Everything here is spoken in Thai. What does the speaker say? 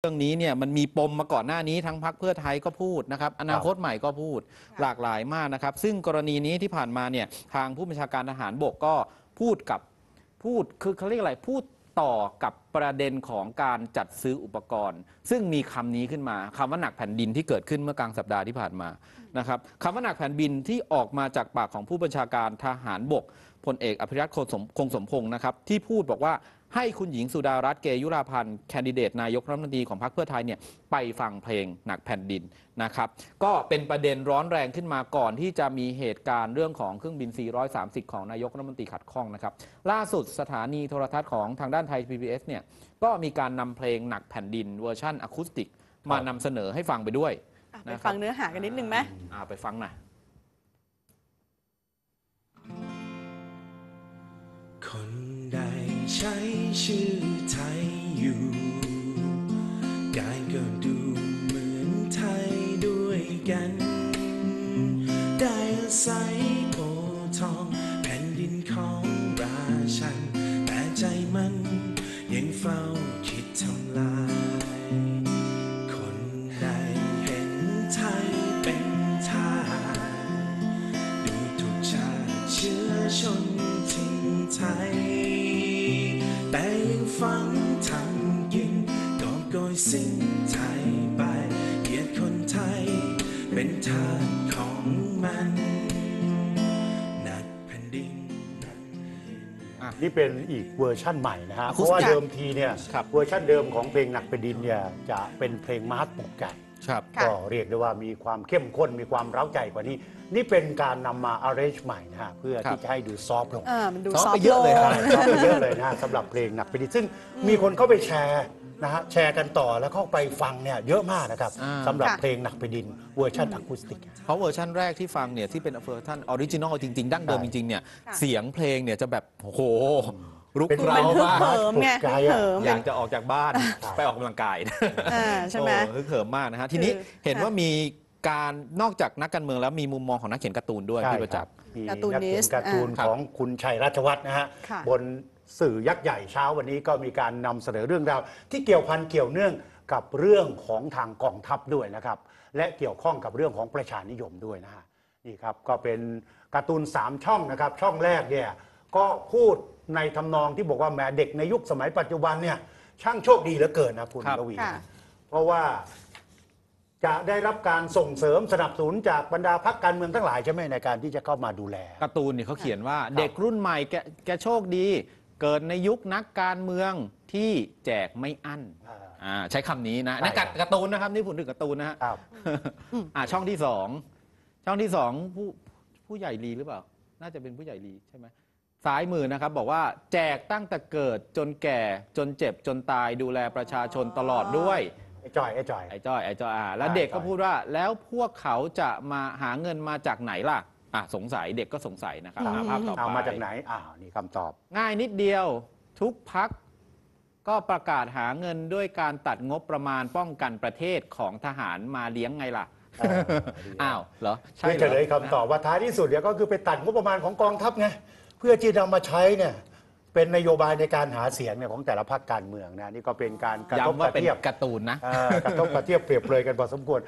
เรื่องนี้เนี่ยมันมีปมมาก่อนหน้านี้ทั้งพักเพื่อไทยก็พูดนะครับอนาคตใหม่ก็พูดหลากหลายมากนะครับ ซึ่งกรณีนี้ที่ผ่านมาเนี่ยทางผู้บัญชาการทหารบกก็พูดกับพูดคือเขาเรียกอะไรพูดต่อกับประเด็นของการจัดซื้ออุปกรณ์ ซึ่งมีคำนี้ขึ้นมาคำว่าหนักแผ่นดินที่เกิดขึ้นเมื่อกลางสัปดาห์ที่ผ่านมานะครับคำว่าหนักแผ่นดินที่ออกมาจากปากของผู้บัญชาการทหารบกพลเอกอภิรัตคงสมคงสมพงศ์นะครับที่พูดบอกว่า ให้คุณหญิงสุดารัตน์เกยุราพันธ์แคนดิเดตนายกรัฐมนตรีของพรรคเพื่อไทยเนี่ยไปฟังเพลงหนักแผ่นดินนะครับก็เป็นประเด็นร้อนแรงขึ้นมาก่อนที่จะมีเหตุการณ์เรื่องของเครื่องบิน 430 ของนายกรัฐมนตรีขัดข้องนะครับล่าสุดสถานีโทรทัศน์ของทางด้านไทย PBS เนี่ยก็มีการนำเพลงหนักแผ่นดินเวอร์ชันอะคูสติกมานำเสนอให้ฟังไปด้วยอะไปนะครับฟังเนื้อหากันนิดนึงไหมอ่าไปฟังหน่อยคนใด ใช้ชื่อไทยอยู่กายก็ดูเหมือนไทยด้วยกัน ได้อาศัยโพทอง แผ่นดินของราชัน แต่ใจมันยังเฝ้าคิดทำลาย แต่ยังฝังทำกินกอบโกยสิ้นไทยไป เกียดคนไทย เป็นทาสของมัน นี่เป็นอีกเวอร์ชั่นใหม่นะฮะอะเพคูสติกราะว่าเดิมทีเนี่ยครับ เวอร์ชั่นเดิมของเพลงหนักเป็นดินเนี่ยจะเป็นเพลงมาร์ชปลุกใจ ครับ ค่ะ ก็เรียกได้ว่ามีความเข้มข้นมีความเร้าใจกว่านี้ นี่เป็นการนำมา arrange ใหม่นะฮะ เพื่อครับ ที่จะให้ดูซอฟต์ลง เออมันดูซ้อมซอฟไปต์เยอะเลยลครับงซอฟต์ไปเยอะเลยนะฮะสำหรับเพลงหนักเป็นดินซึ่งมีคนเข้าไปแชร์ นะฮะแชร์กันต่อแล้วเข้าไปฟังเนี่ยเยอะมากนะครับอ่า สำหรับค่ะ เพลงหนักเป็นดินเวอร์ชันอะคูสติก เพราะเวอร์ชันแรกที่ฟังเนี่ยที่เป็นเวอร์ชันออริจินอลจริง ๆ ดั้งเดิมใช่ จริง ๆ เนี่ย ค่ะ เสียงเพลงเนี่ยจะแบบโอ้โหรุกเป็นเร้าฮึกมาก เหิมไงปลุกใจฮึกอะเหิมอยากจะออกจากบ้านไปออกกำลังกายอ่าใช่ไหม โอ้ฮึกเหิมมากนะฮะ ทีนี้คือเห็นค่ะว่ามีการนอกจากนักการเมืองแล้วมีมุมมองของนักเขียนการ์ตูนด้วยใช่พี่ประคจัรักบษ์ มีการ์นักตูนเขียนนิสต์การ์ตูนอ่า ของคุณชัยราชวัฒน์นะฮะค่ะบน สื่อยักษ์ใหญ่เช้าวันนี้ก็มีการนำเสนอเรื่องราวที่เกี่ยวพันเกี่ยวเนื่องกับเรื่องของทางกองทัพด้วยนะครับ และเกี่ยวข้องกับเรื่องของประชานิยมด้วยนะฮะนี่ครับก็เป็นการ์ตูน 3 ช่องนะครับ ช่องแรกเนี่ยก็พูดในทำนองที่บอกว่าแหมเด็กในยุคสมัยปัจจุบันเนี่ยช่างโชคดีเหลือเกินนะคุณครับระวีค่ะ เพราะว่าจะได้รับการส่งเสริมสนับสนุนจากบรรดาพักการเมืองทั้งหลายใช่ไหมในการที่จะเข้ามาดูแล การ์ตูนเนี่ยเขาเขียนว่าเด็กรุ่นใหม่แกแกโชคดี เกิดในยุคนักการเมืองที่แจกไม่อั้นอ่าอ่าใช้คำนี้นะใช่นั่นครับการ์ตูนนะครับนี่ผมถึงการ์ตูนนะฮะครับ อ่าช่องที่สองช่องที่สองผู้ผู้ใหญ่ลีหรือเปล่า น่าจะเป็นผู้ใหญ่ลีใช่ไหมซ้ายมือนะครับ บอกว่าแจกตั้งแต่เกิดจนแก่จนเจ็บจนตายดูแลประชาชนตลอดด้วย ไอ้จอยไอ้จอย ไอ้จ้อยไอ้จ้อยอ่าแล้วใช่เด็กก็ใช่พูดว่าแล้วพวกเขาจะมาหาเงินมาจากไหนล่ะ อะสงสัยเด็กก็สงสัยนะครับอ่าภาพต่อไป เอามาจากไหนอ้าวนี่คำตอบ ง่ายนิดเดียวทุกพักก็ประกาศหาเงินด้วยการตัดงบประมาณป้องกันประเทศของทหารมาเลี้ยงไงล่ะ เออดี อ้าวเหรอเพื่อหรเฉลยคำตอบว่าท้ายที่สุดเนี่ยก็คือไปตัดงบประมาณของกองทัพไงเพื่อที่จะเอามาใช้เนี่ยเป็นนโยบายในการหาเสียงเนี่ยของแต่ละพรรคการเมืองนะนี่ก็เป็นการกระทบย้ำกว่าระเป็นเทียบการ์ตูนนะ เอ่อกระทบกระเทียบเปรียบเลยกันพอสมควร